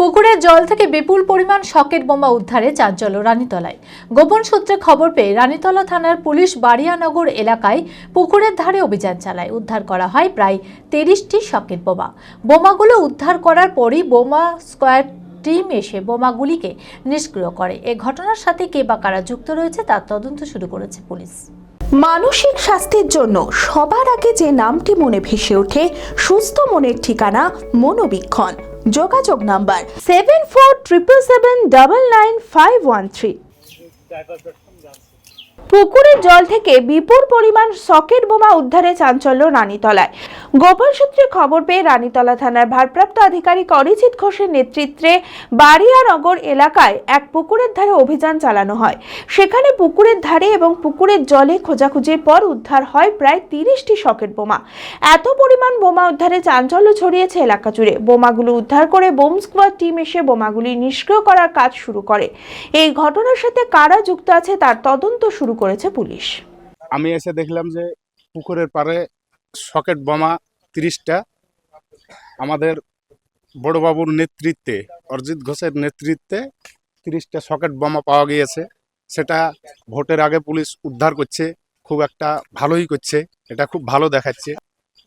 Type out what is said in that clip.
পুকুরের জল থেকে বিপুল পরিমাণ সকেট বোমা উদ্ধারে চাঞ্চল্য রানীতলায়। গোপন সূত্রে খবর পেয়ে রানীতলা থানার পুলিশ বাড়িয়ানগর এলাকায় পুকুরের ধারে অভিযান চালায়। উদ্ধার করা হয় প্রায় তিরিশটি সকেট বোমা। বোমাগুলো উদ্ধার করার পরই বোমা স্কোয়াড টিম এসে বোমাগুলিকে নিষ্ক্রিয় করে। এ ঘটনার সাথে কে বা কারা যুক্ত রয়েছে তার তদন্ত শুরু করেছে পুলিশ। মানসিক স্বাস্থ্যের জন্য সবার আগে যে নামটি মনে ভেসে ওঠে, সুস্থ মনের ঠিকানা মনোবীক্ষণ। যোগাযোগ number seven four triple seven double nine five one three. পুকুরের জল থেকে বিপুল পরিমাণ সকেট বোমা উদ্ধারে চাঞ্চল্য রানীতলায়। গোপন সূত্রে খবর পেয়ে রানীতলা থানার ভারপ্রাপ্ত আধিকারিক অরিজিৎ ঘোষের নেতৃত্বে বাড়িয়ানগর এলাকায় এক পুকুরের ধারে অভিযান চালানো হয়। সেখানে পুকুরের ধারে এবং পুকুরের জলে খোঁজাখুঁজির পর উদ্ধার হয় প্রায় তিরিশটি সকেট বোমা। এত পরিমাণ বোমা উদ্ধারে চাঞ্চল্য ছড়িয়েছে এলাকা জুড়ে। বোমাগুলো উদ্ধার করে বোম স্কোয়াড টিম এসে বোমাগুলি নিষ্ক্রিয় করার কাজ শুরু করে। এই ঘটনার সাথে কারা যুক্ত আছে তার তদন্ত শুরু করেছে পুলিশ। আমি এসে দেখলাম যে পুকুরের পাড়ে সকেট বোমা তিরিশটা। আমাদের বড়বাবুর নেতৃত্বে, অরিজিৎ ঘোষের নেতৃত্বে তিরিশটা সকেট বোমা পাওয়া গিয়েছে। সেটা ভোটের আগে পুলিশ উদ্ধার করছে, খুব একটা ভালোই করছে, এটা খুব ভালো দেখাচ্ছে।